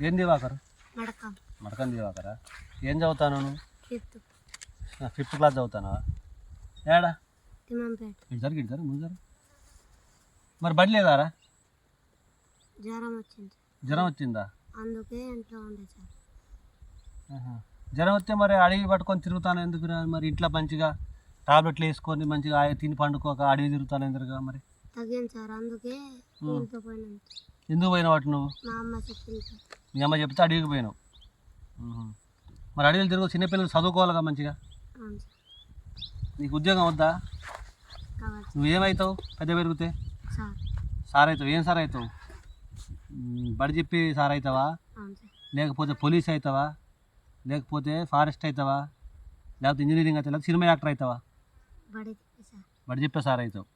ఏం దివాకర్? మడకం. దివాకరా? ఏం చదువుతాను నువ్వు? ఫిఫ్త్. క్లాస్ చదువుతానా ఏడా? ఇటు జరుగు ముందు మరి బడి లేదారా? జ్వరం వచ్చింది. జ్వరం వచ్చిందా? అందుకే ఇంట్లో ఉండే సార్. ఆహా. జ్వరం వస్తే మరి అడవి పట్టుకొని తిరుగుతాను ఎందుకు మరి ఇంట్లో మంచిగా టాబ్లెట్లు వేసుకొని మంచిగా తిని పండుకోక అడవి తిరుగుతాను ఎందుకుగా మరి? తగ్గింది సార్ అందుకే ఎందుకు పోయిన వాటి నువ్వు? మా అమ్మ చెప్తే అడవికి పోయినావు. మరి అడవిలు తిరుగు చిన్నపిల్లలు చదువుకోవాలిగా మంచిగా? నీకు ఉద్యోగం వద్దా? కావాలి నువ్వు ఏమవుతావు పెద్ద పెరిగితే? సార్. అవుతావు ఏం సార్ అవుతావు బడి చెప్పి సార్. అవుతావా లేకపోతే పోలీస్ అవుతావా లేకపోతే ఫారెస్ట్ అవుతావా లేకపోతే ఇంజనీరింగ్ అవుతావా లేకపోతే సినిమా యాక్టర్ అవుతావా బడి చెప్పే సార్. అవుతావు.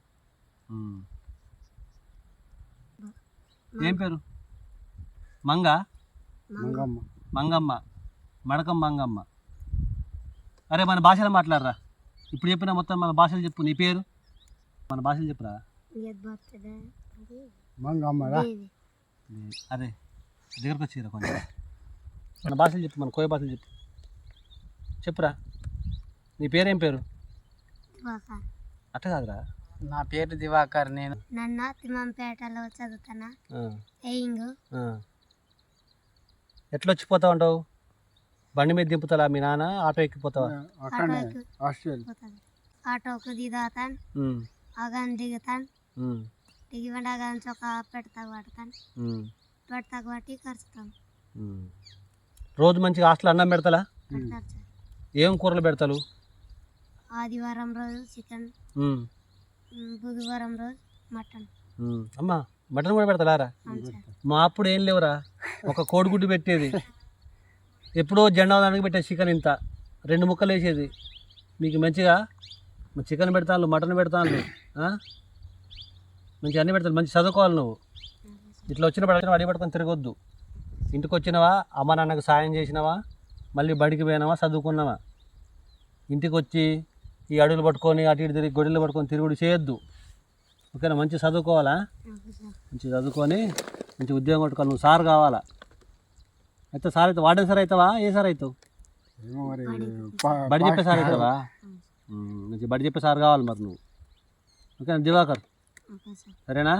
ఏం పేరు? మంగ? మంగమ్మ. మంగమ్మ. మడకం మంగమ్మ. అరే మన భాషలో మాట్లాడరా. ఇప్పుడు చెప్పిన మొత్తం మన భాషలు చెప్పు. నీ పేరు? మన భాషలు చెప్పురా? అరే దగ్గరకు వచ్చిరా కొంచెం. మన భాషలు చెప్పు మన కోయ భాషలు చెప్పు. చెప్పురా? నీ పేరేం పేరు? అట్ట కాదురా. నా పేరు దివాకర్ నేను నన్ను తిమ్మంపేటలో చదువుతానా ఎయింగ్. ఎట్లా వచ్చిపోతావు అంటావు బండి మీద దింపుతారా మీ నాన్న? ఆటో ఎక్కిపోతావా? ఆటోకి దిగుతాను. అగాన్ దిగుతాను. ఉమ్, దిగి వెంట అగాన్ చొక్క పెడతాకు పడతాను. పట్టి కరుస్తాం ఉమ్. రోజు మంచిగా హాస్టల్ అన్నం పెడతారా ఏం కూరలు పెడతారు ఆదివారం రోజు చికెన్. బుధవారం రోజు మటన్. అమ్మా మటన్ కూడా పెడతారా మా అప్పుడు ఏం లేవురా ఒక కోడిగుడ్డు పెట్టేది. ఎప్పుడో జెండా దానికి పెట్టే చికెన్ ఇంత. రెండు ముక్కలు వేసేది. మీకు మంచిగా? చికెన్ పెడతాను మటన్ పెడతాను మంచిగా అన్నీ పెడతాను మంచి చదువుకోవాలి నువ్వు. ఇట్లా వచ్చిన పడిన అడి పట్టుకొని తిరగొద్దు. ఇంటికి వచ్చినవా? అమ్మ నాన్నకు సాయం చేసినవా? మళ్ళీ బడికి పోయినావా? చదువుకున్నావా? ఇంటికి వచ్చి ఈ అడుగులు పట్టుకొని అటు ఇటు తిరిగి గొడవలు పట్టుకొని తిరుగుడు చేయొద్దు. ఓకేనా? మంచి చదువుకోవాలా? మంచి చదువుకొని మంచి ఉద్యోగం కొట్టుకోవాలి నువ్వు సార్ కావాలా? అయితే సార్ అయితే వార్డెన్ సార్ అవుతావా? ఏ సార్ అవుతావు? బడి. చెప్పే సార్ అవుతావా? ఉమ్, మంచి బడి చెప్పే సార్ కావాలి మరి నువ్వు. ఓకేనా? దివాకర్. సరేనా?